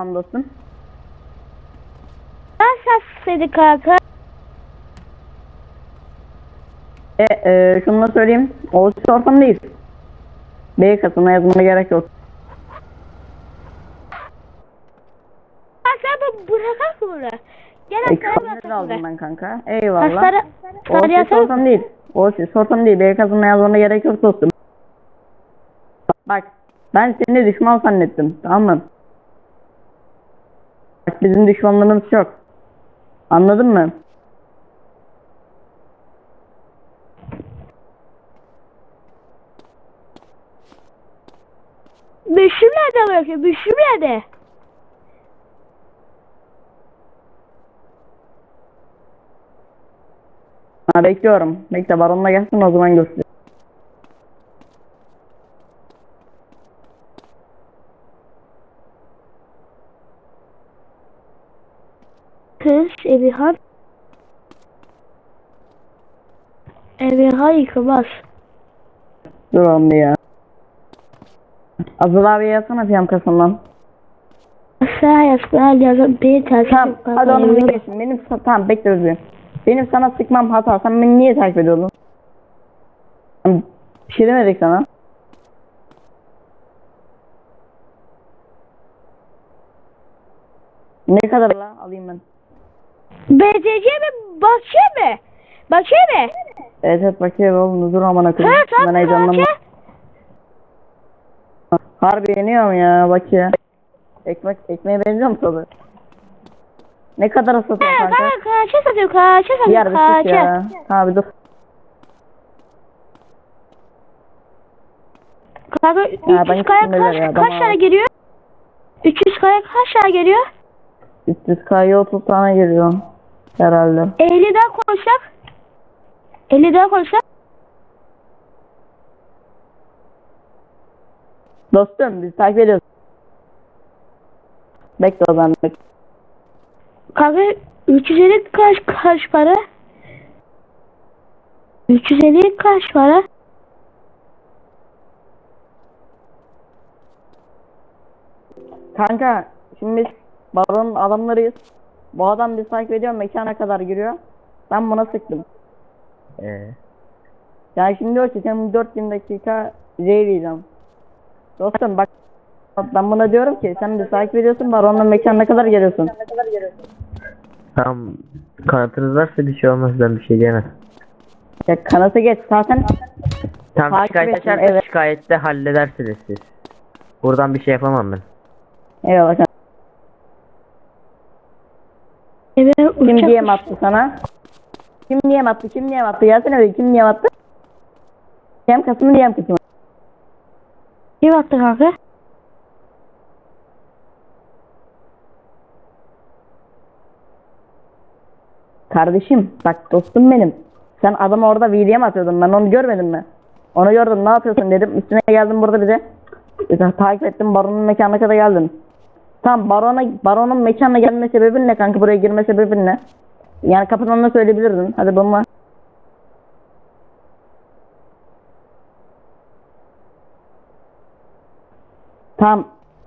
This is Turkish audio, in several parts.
Dostum. Ben sassaydı kanka. E, e, şunu da söyleyeyim. O siz ortam değil. B katına yazmana gerek yok. Ben bu bırakak mı? Gel E, hastaneye aldım ben kanka. Eyvallah. Hastane, O hastaneye siz ortam değil. O siz ortam değil. B katına yazmana gerek yok dostum. Bak ben seni düşman zannettim. Tamam mı? Bizim düşmanlarımız çok. Anladın mı? Büşüm nerede bırakıyor? Büşüm nerede? Ha, bekliyorum. Bekle baronla gelsin o zaman göster. Kız Emirhan. Emirhan yıkılmaz. Dur bir ya. Azıl abi yazsana piyam kasından. Sen yazmalar yazın beni tersi Tamam hadi onu beklesin. Benim sa- tamam bekle özgür. Benim sana sıkmam hata. Sen beni niye takip ediyordun? Bir şey demedik sana. Ne kadar la alayım ben. BCC mi? Bahçe mi? Bahçe mi? Evet evet bakayım oğlum dur aman akıllı. Tamam heyecanlandım. bahçe. Harbi yeniyorum ya bak ya. Ekmek ekmeğe benziyor mu tadı? Ne kadar satıyorsun Ha kanka? kanka kaça satıyor kaça satıyor sus kaça. ya. Abi dur. Kanka ben 300 kaya neler ya, kaç, kaç tane geliyor? 300 kaya kaç tane geliyor? 300 kaya 30 tane geliyor. Herhalde. 50 daha koysak. 50 daha koysak. Dostum biz takip ediyoruz. Bekle o zaman bekle. Kanka 350 kaç kaç para? 350 kaç para? Kanka şimdi biz baronun adamlarıyız. Bu adam bizi takip ediyor mekana kadar giriyor. Ben buna sıktım. Ee, Yani şimdi sen 4000 dakika diyeceğim. Dostum bak ben buna diyorum ki sen bizi takip ediyorsun baronun mekanına kadar geliyorsun. tam kanıtınız varsa bir şey olmaz ben bir şey diyemem. Ya kanatı geç zaten Tam Takip şikayet açarsa evet. şikayette halledersiniz siz. Buradan bir şey yapamam ben. eyvallah. kanka. Eve Kim diye uçtu. attı sana? Kim niye attı? Kim niye attı? Gelsene bir kim niye attı? Hem kasımı diye kasımı. Kim attı kanka? Kardeşim bak dostum benim. Sen adamı orada VD'ye mi atıyordun? Ben onu görmedim mi? Onu gördüm ne yapıyorsun dedim. Üstüne geldim burada bize. İşte takip ettim baronun mekanına kadar geldin. Tamam barona, baronun mekanına gelme sebebin ne kanka? Buraya girme sebebin ne? Yani kapıdan da söyleyebilirdin. Hadi bununla. Tamam.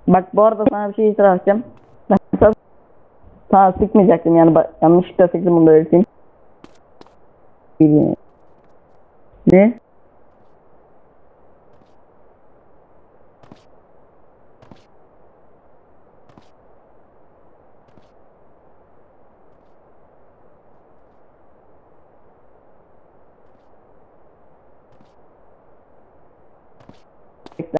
Bak bu arada sana bir şey itiraf edeceğim. Ben sana, sana sıkmayacaktım yani. Yanlışlıkla sıktım bunu da öğreteyim. Ne? Bekle.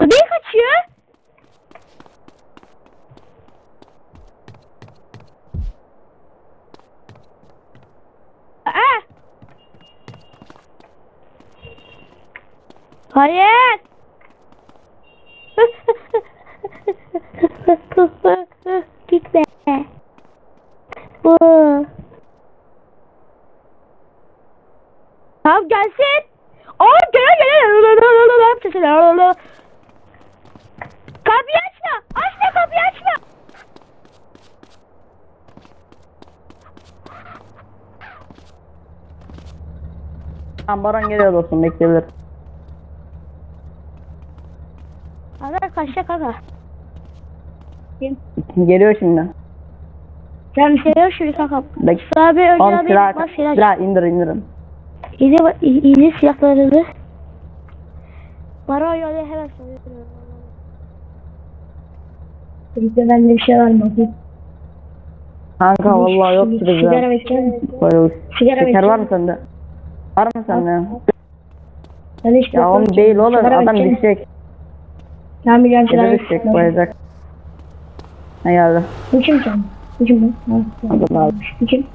Niye kaçıyor? Aa! Hayır. Gitme. Bu. Tamam gelsin. Aa gel gel. gel. Kapıyı açma. Açma kapıyı açma. Tamam Baron geliyor dostum bekleyebilir. Adam kaçta kanka? Geliyor şimdi. Şey yok şimdi kanka. Bek Abi önce abi silah, silah. silah indir indirin. İyi, iyi silahlarını. Bana öyle hemen söylüyorum. Bizde bende bir şey var mı? Kanka vallahi yok ki Sigara bizde. misin? Koyuyoruz. Sigara Şeker var mı sende? Var mı sende? Ben hiç Ya oğlum değil oğlum adam düşecek. Ben biliyorum sigara Gece düşecek bayacak. Ne geldi? Bu kim sen? Bu kim bu? Adam abi. Bu kim?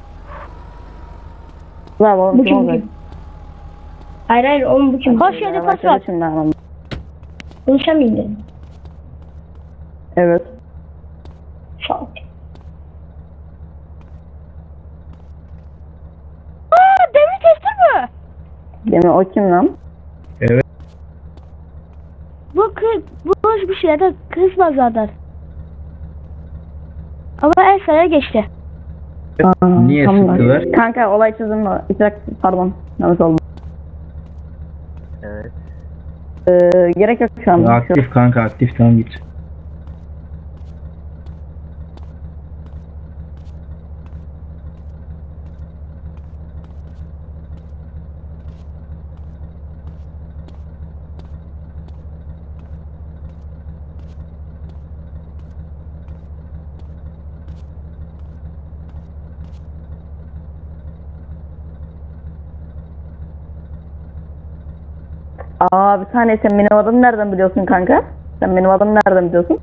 Ulan oğlum kim olacak? Hayır hayır oğlum bu kim? Hoş hemen. Bunu sen mi indirdin? Evet. Ol. Aa demir testi mi? Demin o kim lan? Bu kız, bu hoş bir şey de kızmaz zaten. Ama en sıraya geçti. Aa, Niye tamam. sıktılar? Kanka olay çözüm dakika pardon. Yanlış oldu. Evet. Ee, gerek yok şu an. Aktif kanka aktif tamam git. Aa bir saniye sen benim adımı nereden biliyorsun kanka? Sen benim adımı nereden biliyorsun?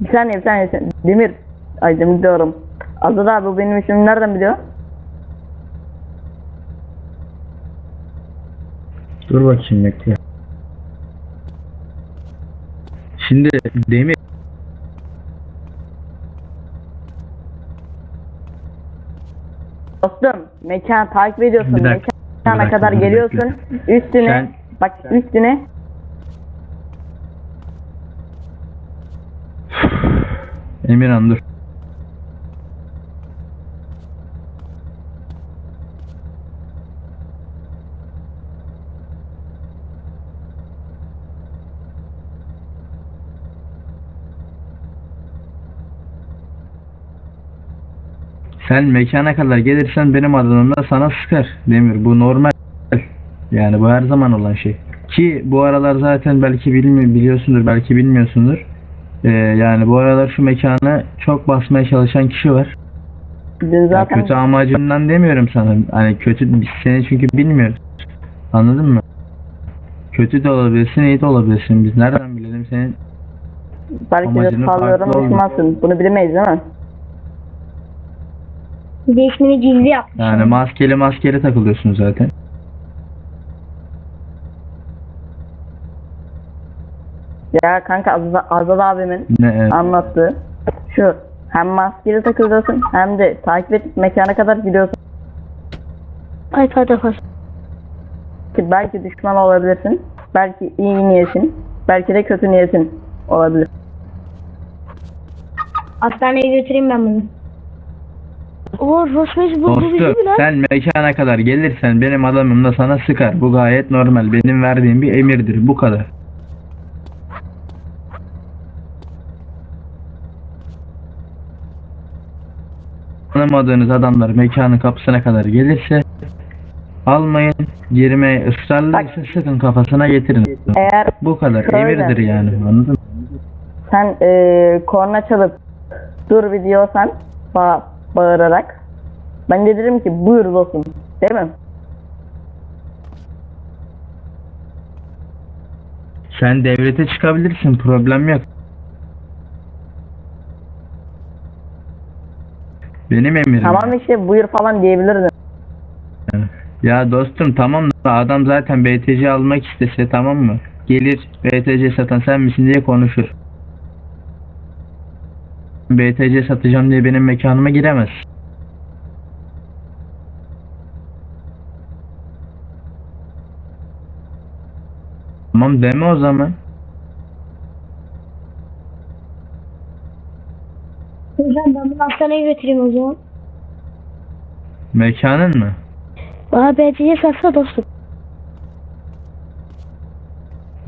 Bir saniye bir saniye sen. Demir. Ay Demir diyorum. Azad abi bu benim ismimi nereden biliyor? Dur bakayım bekle. Şimdi Demir Dostum mekan takip ediyorsun. Bir dakika, Mekana bir dakika, kadar bir geliyorsun. dakika. Üstüne Sen- bak üstüne Emirhan dur. Sen mekana kadar gelirsen benim adımda sana sıkar Demir. Bu normal. Yani bu her zaman olan şey. Ki bu aralar zaten belki bilmi biliyorsundur belki bilmiyorsundur. Ee, yani bu aralar şu mekanı çok basmaya çalışan kişi var. dün Ya zaten kötü amacından demiyorum sana. Hani kötü biz seni çünkü bilmiyoruz. Anladın mı? Kötü de olabilirsin, iyi de olabilirsin. Biz nereden bilelim senin? belki de sallıyorum farklı Müslümansın. Bunu bilemeyiz değil mi? Bir de ismini gizli yapmış. Yani maskeli maskeli takılıyorsun zaten. Ya kanka Azad, Azad abimin Ne? anlattığı şu hem maskeli takılıyorsun hem de takip edip mekana kadar gidiyorsun Ay pardon pardon. ki belki düşman olabilirsin. Belki iyi niyetin. Belki de kötü niyetin olabilir. Hastaneye götüreyim ben bunu. Oo Rosmes bu, Dostum mi lan? sen mekana kadar gelirsen benim adamım da sana sıkar. Bu gayet normal. Benim verdiğim bir emirdir. Bu kadar. Tanımadığınız adamlar mekanın kapısına kadar gelirse almayın. Girmeye ısrarlıysa sıkın kafasına getirin. Eğer Bu kadar. Şöyle. Emirdir yani. Anladın mı? sen eee korna çalıp dur bir diyorsan ba bağırarak ben de derim ki buyur dostum değil mi? Sen devlete çıkabilirsin. Problem yok. Benim emirim. Tamam işte buyur falan diyebilirdin. Ya dostum tamam da adam zaten BTC almak istese tamam mı? Gelir BTC satan sen misin diye konuşur. BTC satacağım diye benim mekanıma giremez. Tamam deme o zaman. Hocam ben bunu hastaneye götüreyim o zaman. Mekanın mı? Bana BTC satsa dostum.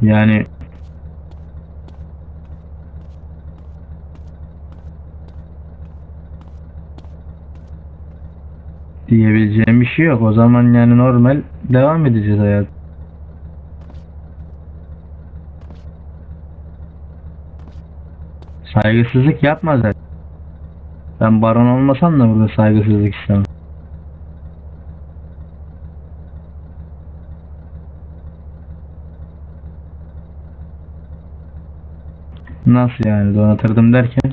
Yani diyebileceğim bir şey yok. O zaman yani normal devam edeceğiz hayat. Saygısızlık yapma zaten. Ben baron olmasam da burada saygısızlık istemem. Nasıl yani donatırdım derken?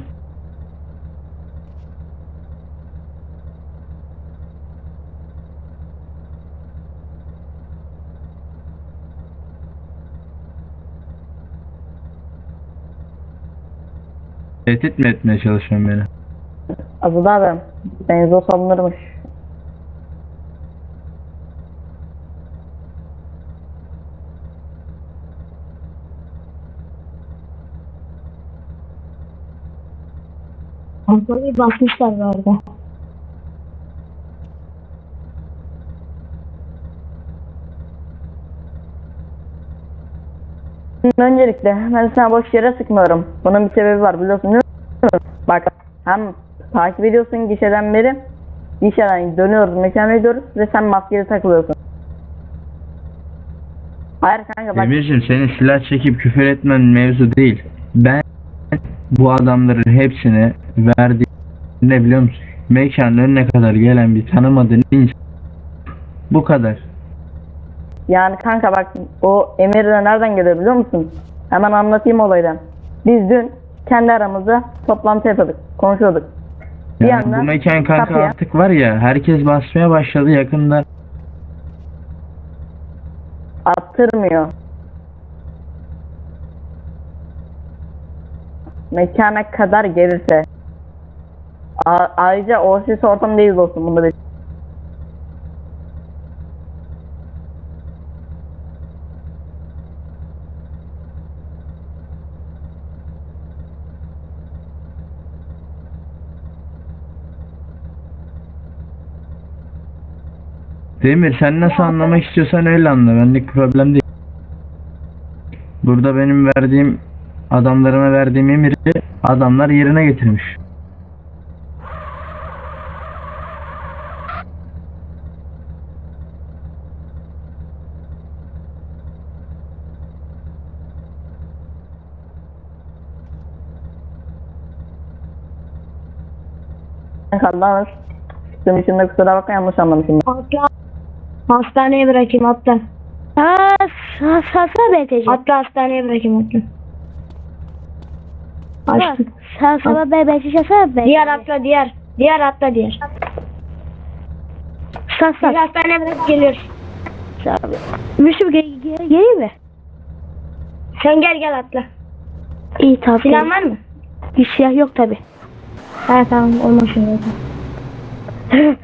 Tehdit mi etmeye çalışıyorsun beni? Azıl abi. Benzo salınırmış. Kontrolü basmışlar bu Öncelikle ben sana boş yere sıkmıyorum. Bunun bir sebebi var biliyorsun değil mi? Bak hem takip ediyorsun gişeden beri. Gişeden dönüyoruz mekana gidiyoruz ve sen maskeli takılıyorsun. Hayır kanka bak Emir'cim senin silah çekip küfür etmen mevzu değil. Ben bu adamların hepsine verdiğim ne biliyor musun? Mekanın önüne kadar gelen bir tanımadığın insan. Bu kadar. Yani kanka bak o emir de nereden geliyor biliyor musun? Hemen anlatayım olaydan. Biz dün kendi aramızda toplantı yapıyorduk, konuşuyorduk. Bir Yani yandan bu mekan kanka kapıya- artık var ya herkes basmaya başladı yakında. attırmıyor. Mekana kadar gelirse. A- ayrıca oasis ortam değil dostum bunda bir. Demir sen nasıl anlamak istiyorsan öyle anla. Benlik problem değil. Burada benim verdiğim adamlarıma verdiğim emiri adamlar yerine getirmiş. Kaldanır. Sıktığım için de kusura bakma yanlış anlamışım. Atla. Hastaneye bırakayım atla. Ha, sa satsa BTC. Atla hastaneye bırakayım atla. Açtım. Sen sana BTC satsa BTC. Diğer atla diğer. Diğer atla diğer. Biz sat. hastaneye bırakıp geliyoruz. Müslüm gel gel geleyim mi? Sen gel gel atla. İyi tamam. Silah var mı? Bir silah yok tabi. Ha tamam olmaz şimdi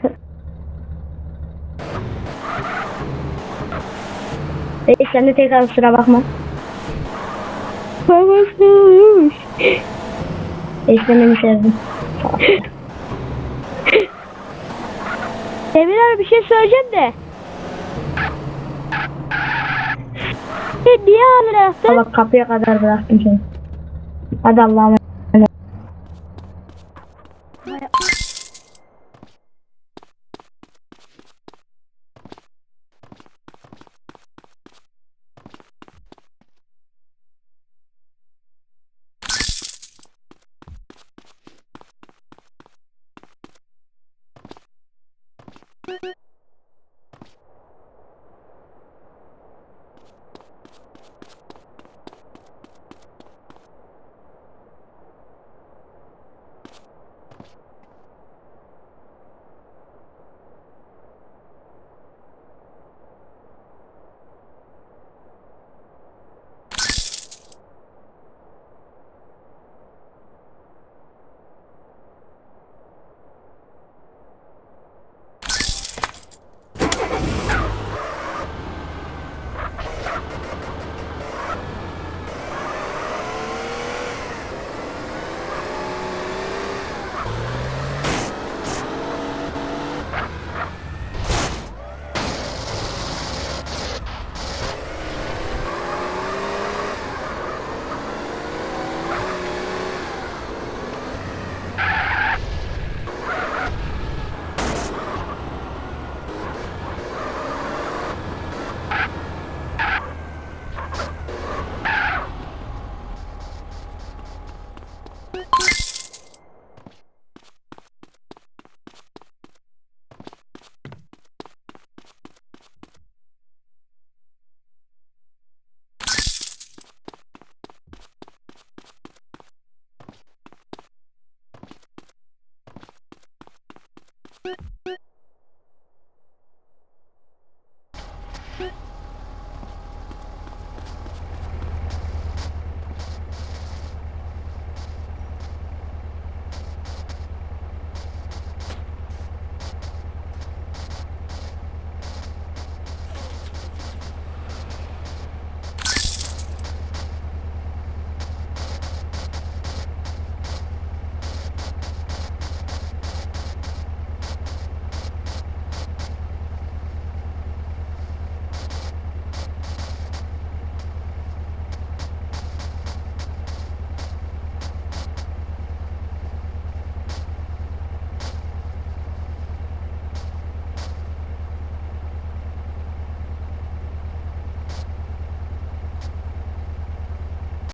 Reis sen de tekrar kusura bakma. Babasıymış. Beni sevdim. Demir abi bir şey söyleyeceğim de. Sen niye ağır yaptın? Bak kapıya kadar bıraktım seni. Hadi Allah'a